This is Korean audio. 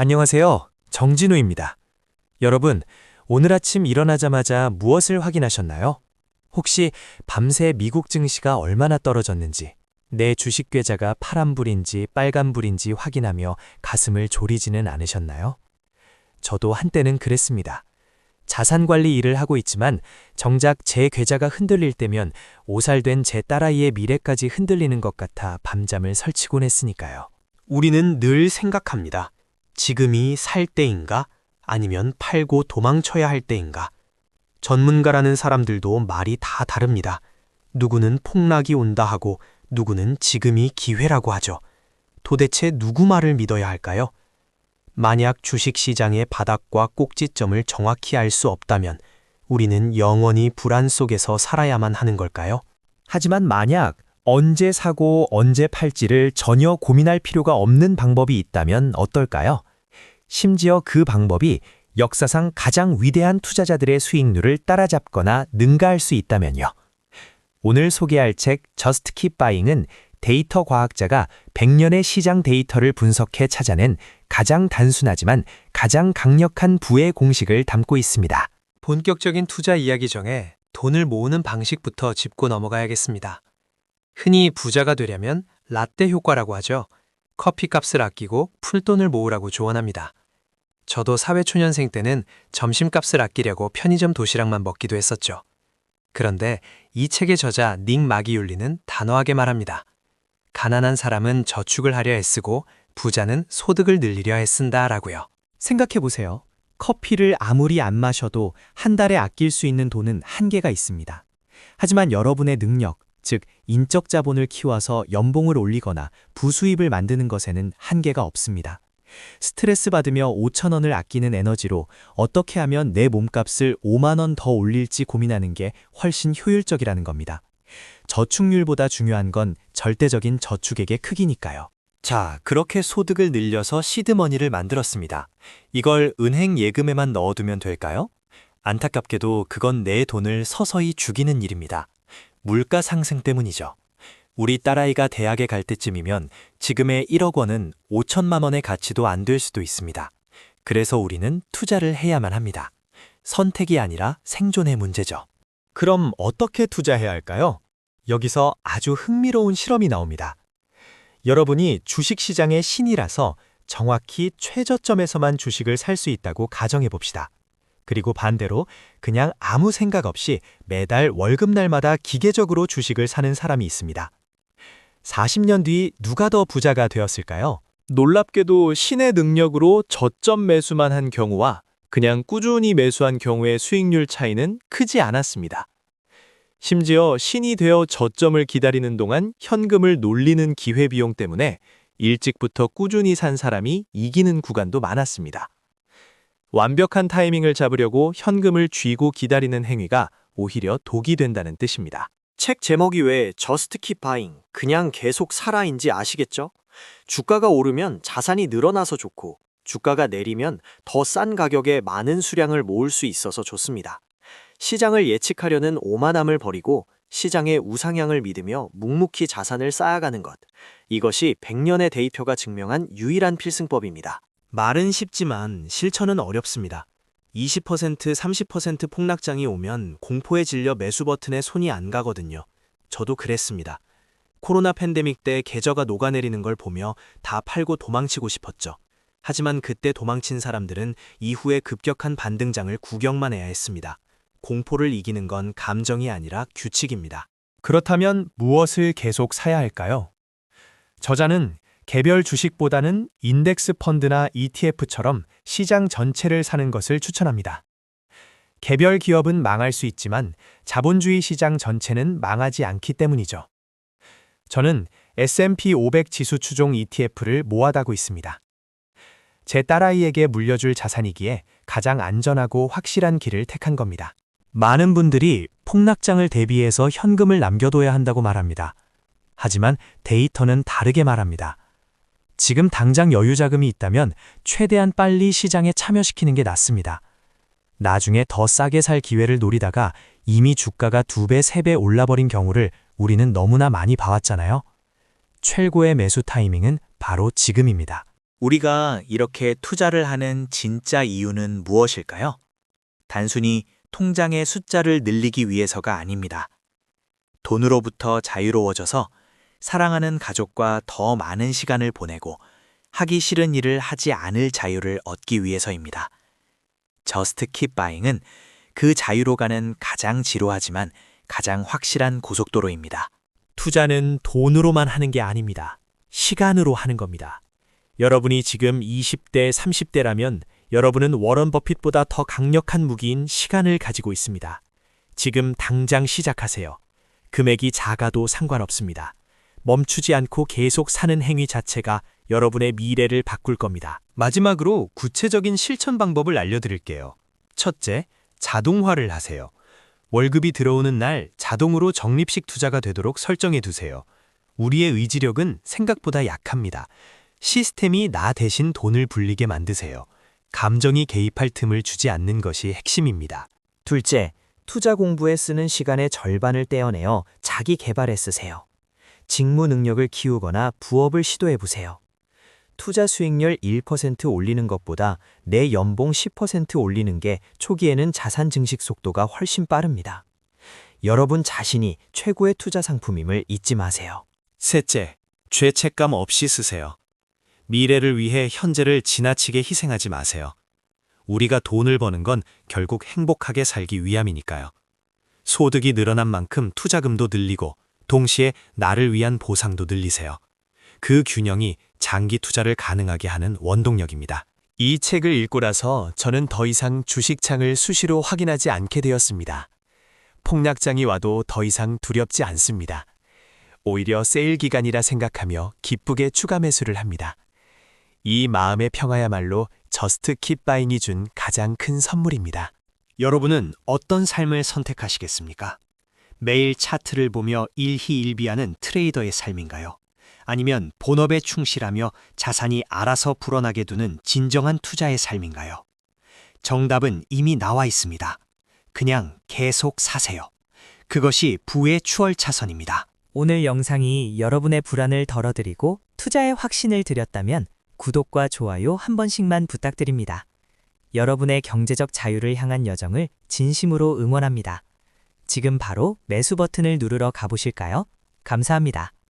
안녕하세요. 정진우입니다. 여러분, 오늘 아침 일어나자마자 무엇을 확인하셨나요? 혹시 밤새 미국 증시가 얼마나 떨어졌는지, 내 주식 계좌가 파란불인지 빨간불인지 확인하며 가슴을 졸이지는 않으셨나요? 저도 한때는 그랬습니다. 자산 관리 일을 하고 있지만 정작 제 계좌가 흔들릴 때면 오살된 제 딸아이의 미래까지 흔들리는 것 같아 밤잠을 설치곤 했으니까요. 우리는 늘 생각합니다. 지금이 살 때인가? 아니면 팔고 도망쳐야 할 때인가? 전문가라는 사람들도 말이 다 다릅니다. 누구는 폭락이 온다 하고 누구는 지금이 기회라고 하죠. 도대체 누구 말을 믿어야 할까요? 만약 주식시장의 바닥과 꼭지점을 정확히 알 수 없다면 우리는 영원히 불안 속에서 살아야만 하는 걸까요? 하지만 만약 언제 사고 언제 팔지를 전혀 고민할 필요가 없는 방법이 있다면 어떨까요? 심지어 그 방법이 역사상 가장 위대한 투자자들의 수익률을 따라잡거나 능가할 수 있다면요. 오늘 소개할 책 Just Keep Buying은 데이터 과학자가 100년의 시장 데이터를 분석해 찾아낸 가장 단순하지만 가장 강력한 부의 공식을 담고 있습니다. 본격적인 투자 이야기 정에 돈을 모으는 방식부터 짚고 넘어가야겠습니다. 흔히 부자가 되려면 라떼 효과라고 하죠. 커피값을 아끼고 풀돈을 모으라고 조언합니다. 저도 사회초년생 때는 점심값을 아끼려고 편의점 도시락만 먹기도 했었죠. 그런데 이 책의 저자 닉 마기율리는 단호하게 말합니다. 가난한 사람은 저축을 하려 애쓰고 부자는 소득을 늘리려 애쓴다 라고요. 생각해보세요. 커피를 아무리 안 마셔도 한 달에 아낄 수 있는 돈은 한계가 있습니다. 하지만 여러분의 능력, 즉 인적 자본을 키워서 연봉을 올리거나 부수입을 만드는 것에는 한계가 없습니다. 스트레스 받으며 5천 원을 아끼는 에너지로 어떻게 하면 내 몸값을 5만 원 더 올릴지 고민하는 게 훨씬 효율적이라는 겁니다. 저축률보다 중요한 건 절대적인 저축액의 크기니까요. 자, 그렇게 소득을 늘려서 시드머니를 만들었습니다. 이걸 은행 예금에만 넣어두면 될까요? 안타깝게도 그건 내 돈을 서서히 죽이는 일입니다. 물가 상승 때문이죠. 우리 딸아이가 대학에 갈 때쯤이면 지금의 1억 원은 5천만 원의 가치도 안 될 수도 있습니다. 그래서 우리는 투자를 해야만 합니다. 선택이 아니라 생존의 문제죠. 그럼 어떻게 투자해야 할까요? 여기서 아주 흥미로운 실험이 나옵니다. 여러분이 주식시장의 신이라서 정확히 최저점에서만 주식을 살 수 있다고 가정해 봅시다. 그리고 반대로 그냥 아무 생각 없이 매달 월급날마다 기계적으로 주식을 사는 사람이 있습니다. 40년 뒤 누가 더 부자가 되었을까요? 놀랍게도 신의 능력으로 저점 매수만 한 경우와 그냥 꾸준히 매수한 경우의 수익률 차이는 크지 않았습니다. 심지어 신이 되어 저점을 기다리는 동안 현금을 놀리는 기회비용 때문에 일찍부터 꾸준히 산 사람이 이기는 구간도 많았습니다. 완벽한 타이밍을 잡으려고 현금을 쥐고 기다리는 행위가 오히려 독이 된다는 뜻입니다. 책 제목이 왜 Just Keep Buying, 그냥 계속 사라인지 아시겠죠? 주가가 오르면 자산이 늘어나서 좋고 주가가 내리면 더 싼 가격에 많은 수량을 모을 수 있어서 좋습니다. 시장을 예측하려는 오만함을 버리고 시장의 우상향을 믿으며 묵묵히 자산을 쌓아가는 것. 이것이 100년의 데이터가 증명한 유일한 필승법입니다. 말은 쉽지만 실천은 어렵습니다. 20% 30% 폭락장이 오면 공포에 질려 매수 버튼에 손이 안 가거든요. 저도 그랬습니다. 코로나 팬데믹 때 계좌가 녹아내리는 걸 보며 다 팔고 도망치고 싶었죠. 하지만 그때 도망친 사람들은 이후에 급격한 반등장을 구경만 해야 했습니다. 공포를 이기는 건 감정이 아니라 규칙입니다. 그렇다면 무엇을 계속 사야 할까요? 저자는 개별 주식보다는 인덱스 펀드나 ETF처럼 시장 전체를 사는 것을 추천합니다. 개별 기업은 망할 수 있지만 자본주의 시장 전체는 망하지 않기 때문이죠. 저는 S&P 500 지수 추종 ETF를 모아다고 있습니다. 제 딸아이에게 물려줄 자산이기에 가장 안전하고 확실한 길을 택한 겁니다. 많은 분들이 폭락장을 대비해서 현금을 남겨둬야 한다고 말합니다. 하지만 데이터는 다르게 말합니다. 지금 당장 여유 자금이 있다면 최대한 빨리 시장에 참여시키는 게 낫습니다. 나중에 더 싸게 살 기회를 노리다가 이미 주가가 두 배, 세 배 올라버린 경우를 우리는 너무나 많이 봐왔잖아요. 최고의 매수 타이밍은 바로 지금입니다. 우리가 이렇게 투자를 하는 진짜 이유는 무엇일까요? 단순히 통장의 숫자를 늘리기 위해서가 아닙니다. 돈으로부터 자유로워져서 사랑하는 가족과 더 많은 시간을 보내고 하기 싫은 일을 하지 않을 자유를 얻기 위해서입니다. 저스트 킵 바잉은 그 자유로 가는 가장 지루하지만 가장 확실한 고속도로입니다. 투자는 돈으로만 하는 게 아닙니다. 시간으로 하는 겁니다. 여러분이 지금 20대, 30대라면 여러분은 워런 버핏보다 더 강력한 무기인 시간을 가지고 있습니다. 지금 당장 시작하세요. 금액이 작아도 상관없습니다. 멈추지 않고 계속 사는 행위 자체가 여러분의 미래를 바꿀 겁니다. 마지막으로 구체적인 실천 방법을 알려드릴게요. 첫째, 자동화를 하세요. 월급이 들어오는 날 자동으로 적립식 투자가 되도록 설정해 두세요. 우리의 의지력은 생각보다 약합니다. 시스템이 나 대신 돈을 불리게 만드세요. 감정이 개입할 틈을 주지 않는 것이 핵심입니다. 둘째, 투자 공부에 쓰는 시간의 절반을 떼어내어 자기 개발에 쓰세요. 직무 능력을 키우거나 부업을 시도해 보세요. 투자 수익률 1% 올리는 것보다 내 연봉 10% 올리는 게 초기에는 자산 증식 속도가 훨씬 빠릅니다. 여러분 자신이 최고의 투자 상품임을 잊지 마세요. 셋째, 죄책감 없이 쓰세요. 미래를 위해 현재를 지나치게 희생하지 마세요. 우리가 돈을 버는 건 결국 행복하게 살기 위함이니까요. 소득이 늘어난 만큼 투자금도 늘리고 동시에 나를 위한 보상도 늘리세요. 그 균형이 장기 투자를 가능하게 하는 원동력입니다. 이 책을 읽고 나서 저는 더 이상 주식창을 수시로 확인하지 않게 되었습니다. 폭락장이 와도 더 이상 두렵지 않습니다. 오히려 세일 기간이라 생각하며 기쁘게 추가 매수를 합니다. 이 마음의 평화야말로 저스트 킵 바잉이 준 가장 큰 선물입니다. 여러분은 어떤 삶을 선택하시겠습니까? 매일 차트를 보며 일희일비하는 트레이더의 삶인가요? 아니면 본업에 충실하며 자산이 알아서 불어나게 두는 진정한 투자의 삶인가요? 정답은 이미 나와 있습니다. 그냥 계속 사세요. 그것이 부의 추월차선입니다. 오늘 영상이 여러분의 불안을 덜어드리고 투자에 확신을 드렸다면 구독과 좋아요 한 번씩만 부탁드립니다. 여러분의 경제적 자유를 향한 여정을 진심으로 응원합니다. 지금 바로 매수 버튼을 누르러 가보실까요? 감사합니다.